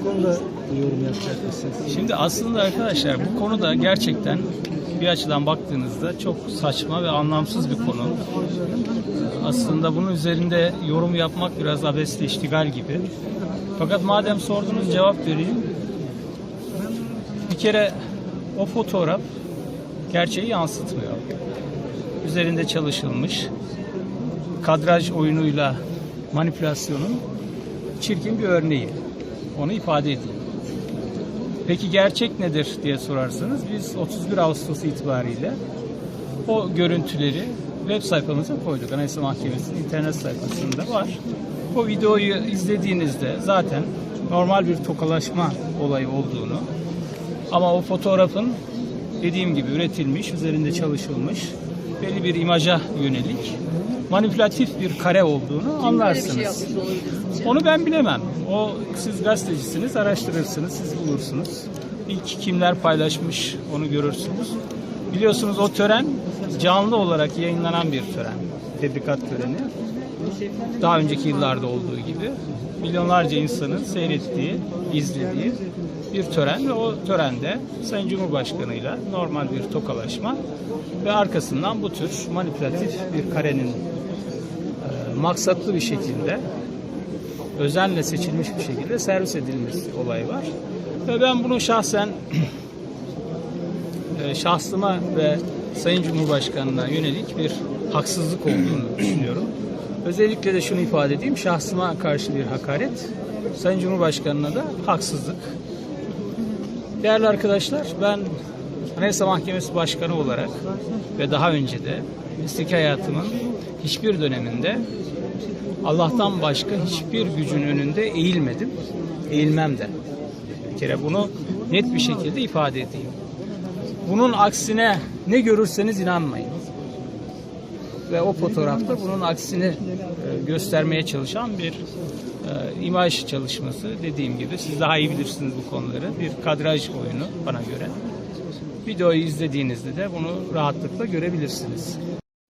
Bu konuda yorum yapacak? Şimdi aslında arkadaşlar bu konuda gerçekten bir açıdan baktığınızda çok saçma ve anlamsız bir konu. Aslında bunun üzerinde yorum yapmak biraz abesle iştigal gibi. Fakat madem sordunuz cevap vereyim. Bir kere o fotoğraf gerçeği yansıtmıyor. Üzerinde çalışılmış kadraj oyunuyla manipülasyonun çirkin bir örneği. Onu ifade edeyim. Peki gerçek nedir diye sorarsanız biz 31 Ağustos itibariyle o görüntüleri web sayfamıza koyduk. Anayasa Mahkemesi'nin internet sayfasında var. O videoyu izlediğinizde zaten normal bir tokalaşma olayı olduğunu ama o fotoğrafın dediğim gibi üretilmiş, üzerinde çalışılmış belli bir imaja yönelik manipülatif bir kare olduğunu anlarsınız. Onu ben bilemem. O siz gazetecisiniz, araştırırsınız, siz bulursunuz. İlk kimler paylaşmış onu görürsünüz. Biliyorsunuz o tören canlı olarak yayınlanan bir tören. Tebrikat töreni. Daha önceki yıllarda olduğu gibi milyonlarca insanın seyrettiği, izlediği bir tören ve o törende Sayın Cumhurbaşkanı'yla normal bir tokalaşma ve arkasından bu tür manipülatif bir karenin e, maksatlı bir şekilde özenle seçilmiş bir şekilde servis edilmesi olayı var. Ve ben bunu şahsen e, şahsıma ve Sayın Cumhurbaşkanı'na yönelik bir haksızlık olduğunu düşünüyorum. Özellikle de şunu ifade edeyim, şahsıma karşı bir hakaret, Sayın Cumhurbaşkanı'na da haksızlık. Değerli arkadaşlar, ben Anayasa Mahkemesi Başkanı olarak ve daha önce de mesleki hayatımın hiçbir döneminde Allah'tan başka hiçbir gücün önünde eğilmedim. Eğilmem de. Bir kere bunu net bir şekilde ifade edeyim. Bunun aksine ne görürseniz inanmayın. Ve o fotoğrafta bunun aksini e, göstermeye çalışan bir e, imaj çalışması dediğim gibi siz daha iyi bilirsiniz bu konuları. Bir kadraj oyunu bana göre. Videoyu izlediğinizde de bunu rahatlıkla görebilirsiniz.